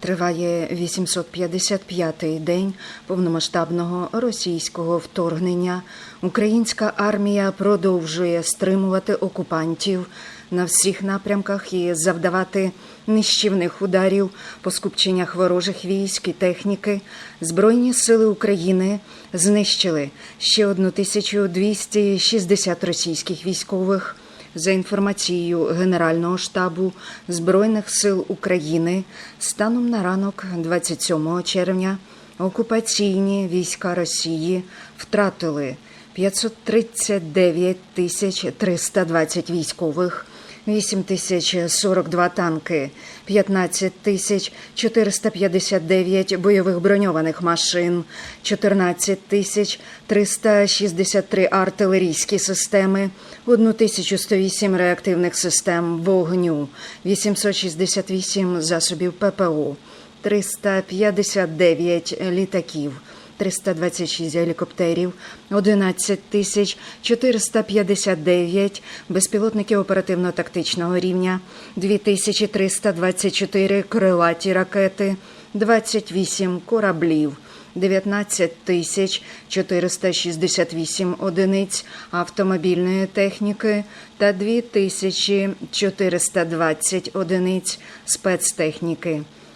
Триває 855-й день повномасштабного російського вторгнення. Українська армія продовжує стримувати окупантів на всіх напрямках і завдавати нищівних ударів по скупченнях ворожих військ і техніки. Збройні сили України знищили ще 1260 російських військових. За інформацією Генерального штабу Збройних сил України, станом на ранок 27 червня окупаційні війська Росії втратили 539 тисяч 320 військових, 8 тисяч 42 танки, 15 тисяч 459 бойових броньованих машин, 14 тисяч 363 артилерійські системи, 1108 реактивних систем вогню, 868 засобів ППО, 359 літаків. 326 гелікоптерів, 11 тисяч 459 безпілотників оперативно-тактичного рівня, 2324 крилаті ракети, 28 кораблів, 19 тисяч 468 одиниць автомобільної техніки та 2420 одиниць спецтехніки.